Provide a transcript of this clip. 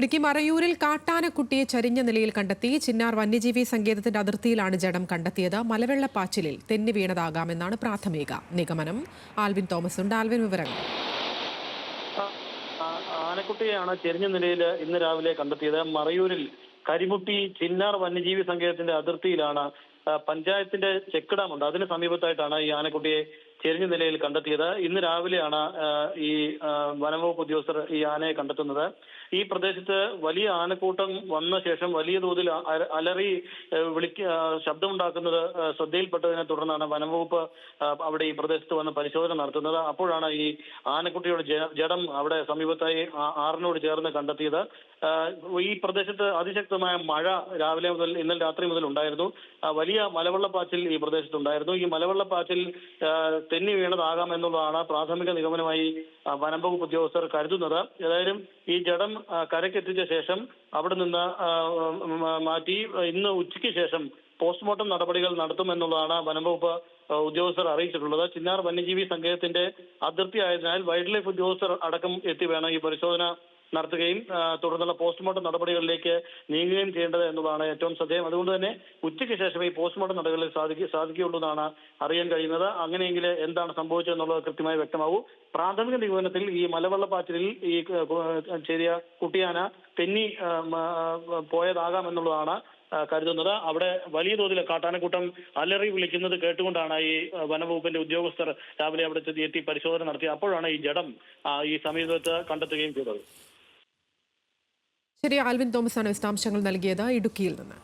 ഇടുക്കി മറയൂരിൽ കാട്ടാനക്കുട്ടിയെ ചരിഞ്ഞ നിലയിൽ കണ്ടെത്തി ചിന്നാർ വന്യജീവി സങ്കേതത്തിന്റെ അതിർത്തിയിലാണ് ജഡം കണ്ടെത്തിയത്. മലവെള്ളപ്പാച്ചിലിൽ തെന്നി വീണതാകാമെന്നാണ് പ്രാഥമിക നിഗമനം. ആൽവിൻ തോമസ് ഉണ്ട് ആൽവിൻ വിവരങ്ങൾ. ആനക്കുട്ടിയെയാണ് ചെരിഞ്ഞ നിലയിൽ ഇന്ന് രാവിലെ കണ്ടെത്തിയത്. മറയൂരിൽ കരിമുട്ടി ചിന്നാർ വന്യജീവി സങ്കേതത്തിന്റെ അതിർത്തിയിലാണ് പഞ്ചായത്തിന്റെ ചെക്ക് ഡാം ഉണ്ട് അതിന് സമീപത്തായിട്ടാണ് ഈ ആനക്കുട്ടിയെ ചെരിഞ്ഞ നിലയിൽ കണ്ടെത്തിയത്. ഇന്ന് രാവിലെയാണ് ഈ വനംവകുപ്പ് ഉദ്യോഗസ്ഥർ ഈ ആനയെ കണ്ടെത്തുന്നത്. ഈ പ്രദേശത്ത് വലിയ ആനക്കൂട്ടം വന്ന ശേഷം വലിയ തോതിൽ അലറി വിളിക്ക ശബ്ദമുണ്ടാക്കുന്നത് ശ്രദ്ധയിൽപ്പെട്ടതിനെ തുടർന്നാണ് വനംവകുപ്പ് അവിടെ ഈ പ്രദേശത്ത് വന്ന് പരിശോധന നടത്തുന്നത്. അപ്പോഴാണ് ഈ ആനക്കുട്ടിയുടെ ജഡം അവിടെ സമീപത്തായി ആറിനോട് ചേർന്ന് കണ്ടെത്തിയത്. ഈ പ്രദേശത്ത് അതിശക്തമായ മഴ രാവിലെ മുതൽ ഇന്നലെ രാത്രി മുതൽ ഉണ്ടായിരുന്നു. വലിയ മലവെള്ളപ്പാച്ചിൽ ഈ പ്രദേശത്തുണ്ടായിരുന്നു. ഈ മലവെള്ളപ്പാച്ചിൽ തെന്നി വീണതാകാം എന്നുള്ളതാണ് പ്രാഥമിക നിഗമനമായി വനം വകുപ്പ് ഉദ്യോഗസ്ഥർ കരുതുന്നത്. ഏതായാലും ഈ ജഡം കരക്കെത്തിച്ച ശേഷം അവിടെ നിന്ന് മാറ്റി ഇന്ന് ഉച്ചയ്ക്ക് ശേഷം പോസ്റ്റ്മോർട്ടം നടപടികൾ നടത്തുമെന്നുള്ളതാണ് വനം വകുപ്പ് ഉദ്യോഗസ്ഥർ അറിയിച്ചിട്ടുള്ളത്. ചിന്നാർ വന്യജീവി സങ്കേതത്തിന്റെ അതിർത്തി ആയതിനാൽ വൈൽഡ് ലൈഫ് ഉദ്യോഗസ്ഥർ അടക്കം എത്തി വേണം ഈ പരിശോധന നടത്തുകയും തുടർന്നുള്ള പോസ്റ്റ്മോർട്ടം നടപടികളിലേക്ക് നീങ്ങുകയും ചെയ്യേണ്ടത് എന്നതാണ് ഏറ്റവും ശ്രദ്ധേയം. അതുകൊണ്ട് തന്നെ ഉച്ചയ്ക്ക് ശേഷം ഈ പോസ്റ്റ്മോർട്ടം നടപടികളിൽ സാധിക്കുക സാധിക്കുകയുള്ളൂ എന്നാണ് അറിയാൻ കഴിയുന്നത്. അങ്ങനെയെങ്കിൽ എന്താണ് സംഭവിച്ചത് എന്നുള്ളത് കൃത്യമായി വ്യക്തമാവൂ പ്രാഥമിക നിഗമനത്തിൽ ഈ മലവെള്ളപ്പാച്ചിലിൽ ഈ ചെറിയ കുട്ടിയാന തെന്നി പോയതാകാം എന്നുള്ളതാണ് കരുതുന്നത്. അവിടെ വലിയ തോതിൽ കാട്ടാനക്കൂട്ടം അലറി വിളിക്കുന്നത് കേട്ടുകൊണ്ടാണ് ഈ വനവകുപ്പിന്റെ ഉദ്യോഗസ്ഥർ രാവിലെ അവിടെ എത്തി പരിശോധന നടത്തി. അപ്പോഴാണ് ഈ ജഡം ഈ സമീപത്ത് കണ്ടെത്തുകയും ചെയ്തത്. ശരി ആൽവിൻ തോമസ് ആണ് വിശദാംശങ്ങൾ നൽകിയത് ഇടുക്കിയിൽ നിന്ന്.